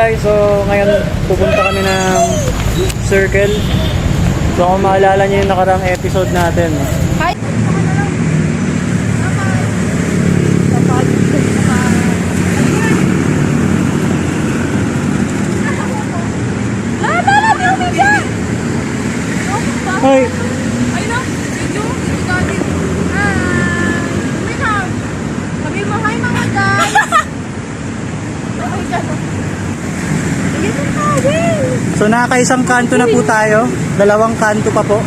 guys, so ngayon pupunta kami ng circle. So kung maalala niyo yung nakarang episode natin. no? Hi! Hoy, Ay na, video, ikatin. Ah, ikaw. Sabi mo, hi mga guys. Okay ka na. Ayun na ka, Will. So nakakaisang kanto na po tayo. Dalawang kanto pa po.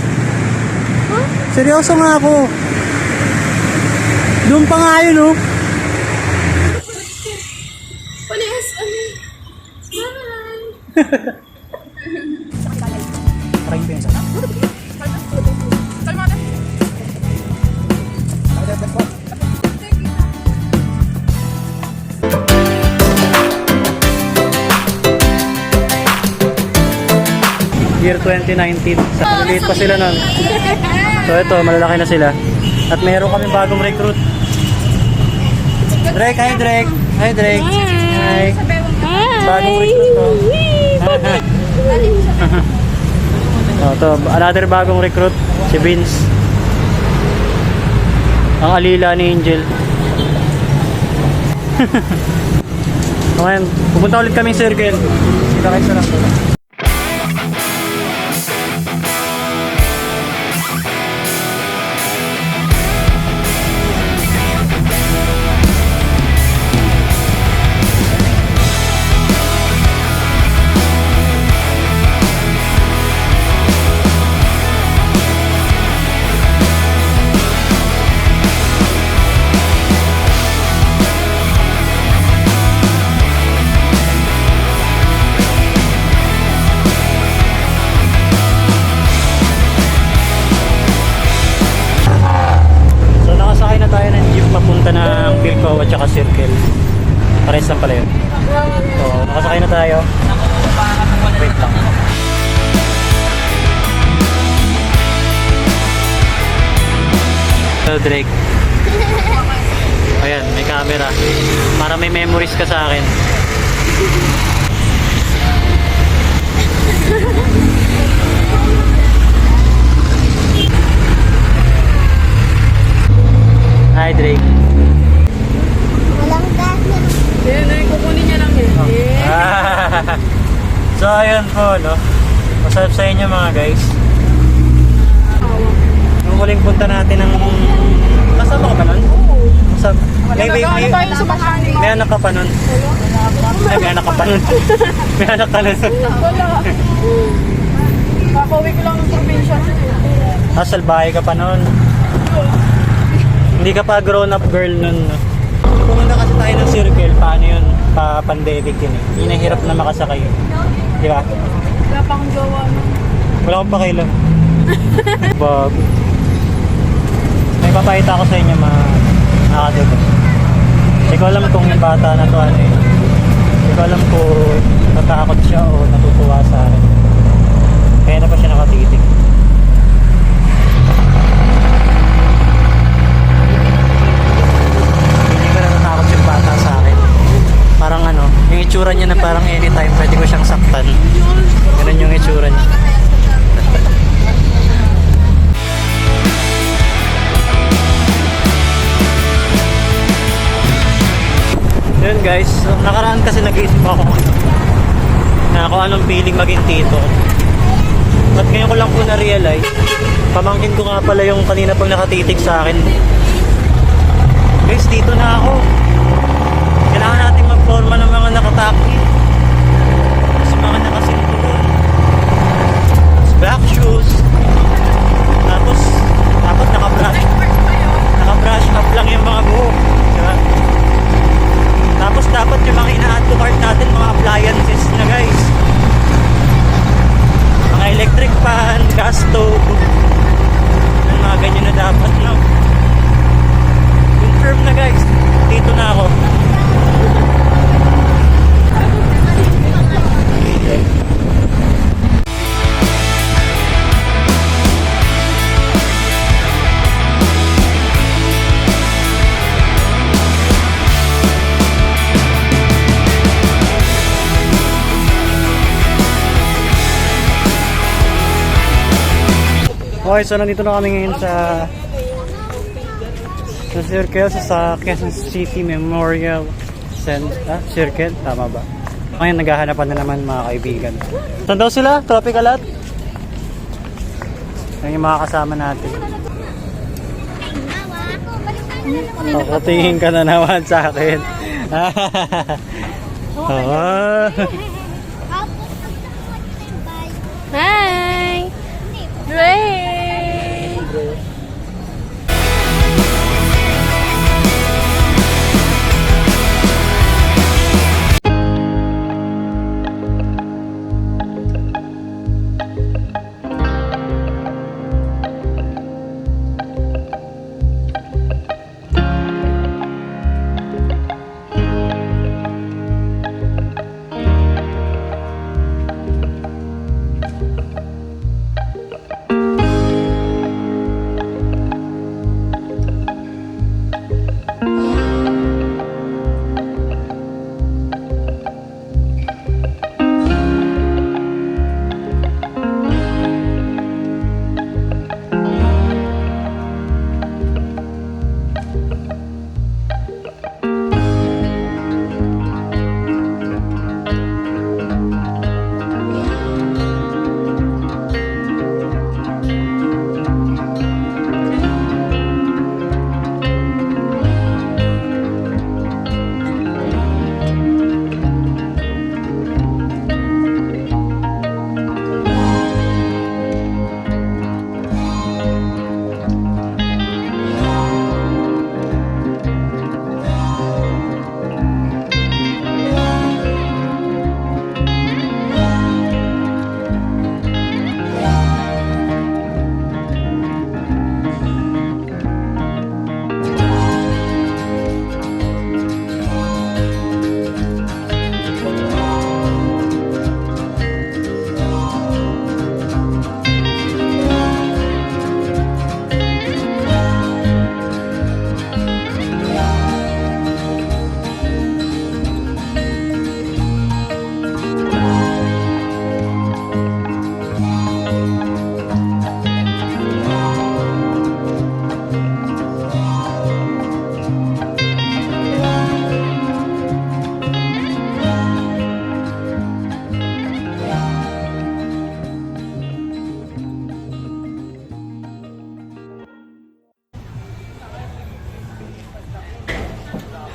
Huh? Seryoso nga ako. Doon pa nga yun oh. Year 2019. Sa maliit pa sila nun. So ito, malalaki na sila. At meron kami bagong recruit. Drake, hi Drake. Hi Drake. Hi. Bagong recruit to. oh, to, another bagong recruit, si Vince. Ang alila ni Angel. ngayon, pupunta ulit kaming circle. Kita kayo sa lang Pares lang pala yun. So nakasakay na tayo. Wait lang. So Drake. Ayan, may camera. Para may memories ka sa akin. Hi Drake. Yan, ay, kukunin niya lang yun. Ah. so ayun po no. Masarap sa inyo mga guys. Nung huling punta natin ng Kasama ka ba nun? Masarap. May, may, may, tayo sa may anak ka pa nun. Ay, may anak ka pa nun. may anak ka nun. Wala. Kakauwi ko lang ng probinsya. Ah, salbahe ka pa nun. Hindi ka pa grown up girl nun. No? Pumunta kasi tayo ng circle. Paano yun? Pa-pandemic yun eh. Yun ang hirap na makasakay. Di ba? Wala pa akong gawa. no? Wala akong pakialam. Bago. May papakita ako sa inyo mga nakakadiba. Hindi ko alam kung yung bata na to ano eh. Hindi ko alam kung natakot siya o natutuwa sa akin. Kaya na pa siya nakatitig. Pamangkin ko nga pala yung kanina pang nakatitig sa akin. Guys, dito na ako. Kailangan natin magforma ng mga nakataki. Tapos mga nakasinturon. Tapos black shoes. Tapos, dapat naka-brush. Naka-brush up lang yung mga buhok. Diba? Tapos dapat yung mga ina-add to cart natin, mga appliances na Okay, so nandito na kami ngayon sa sa Circle sa, sa Quezon City Memorial Center. Ah, Circle? Tama ba? Ngayon, naghahanapan na naman mga kaibigan. Saan daw sila? Tropical Lot? Yan yung mga kasama natin. Papatingin ka na naman sa akin. Ah. Hi!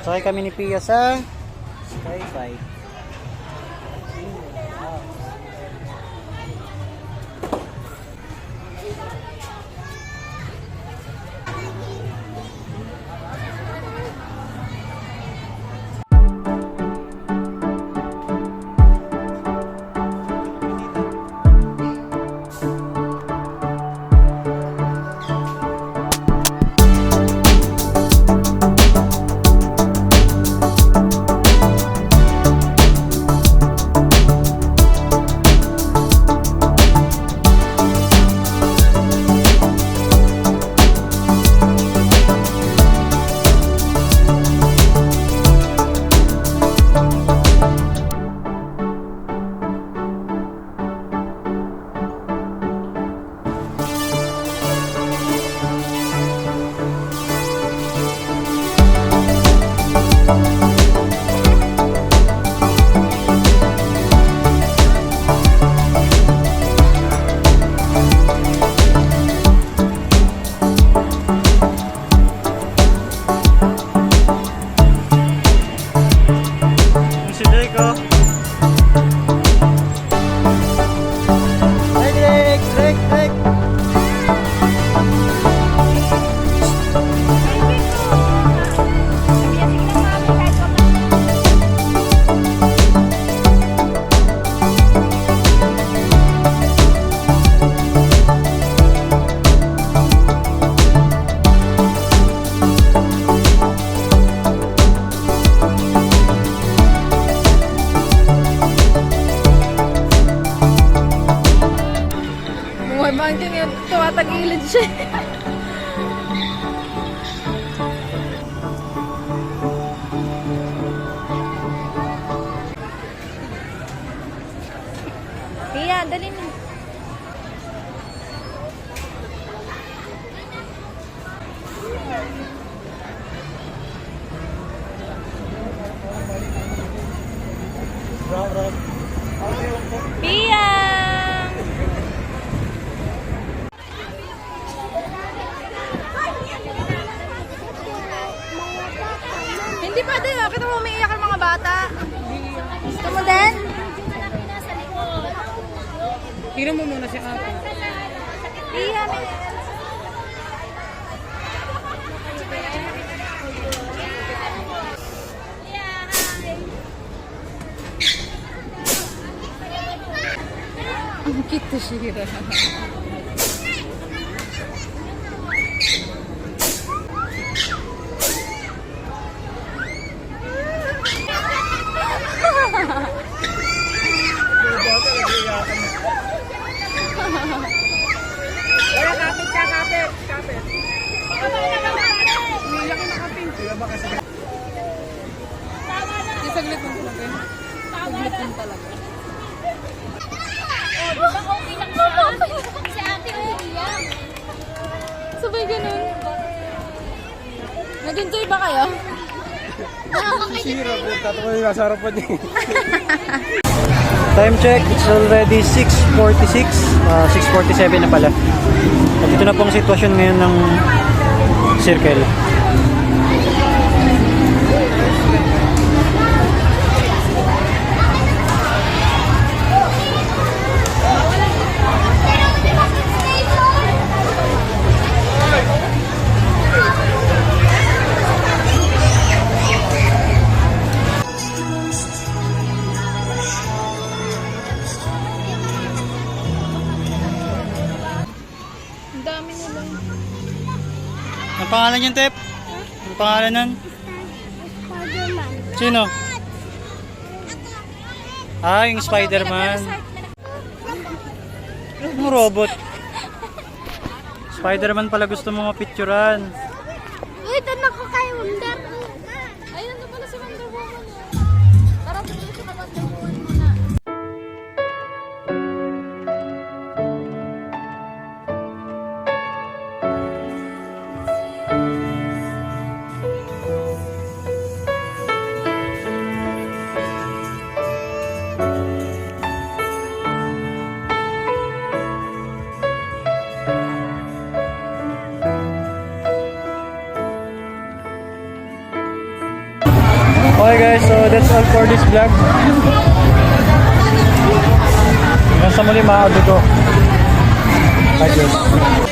Sakay kami ni Pia sa Tia, dali na. Hindi pa din. Ah. Kita umiiyak ang mga bata. Gusto mo din? Tira mo muna si ate. May... Ang cute to Shira. Nag-enjoy ba kayo? Sira po, tatawa yung nasa harapan niya. Time check, it's already 6.46. ah 6.47 na pala. At ito na pong sitwasyon ngayon ng circle. Ang pangalan niyan, Tep? Ang pangalan nun? Sino? Ah, yung Spider-Man. Yung robot. Spider-Man pala gusto mo mapicturan. Okay guys, so that's all for this vlog. Hanggang sa muli mga ko. Adios.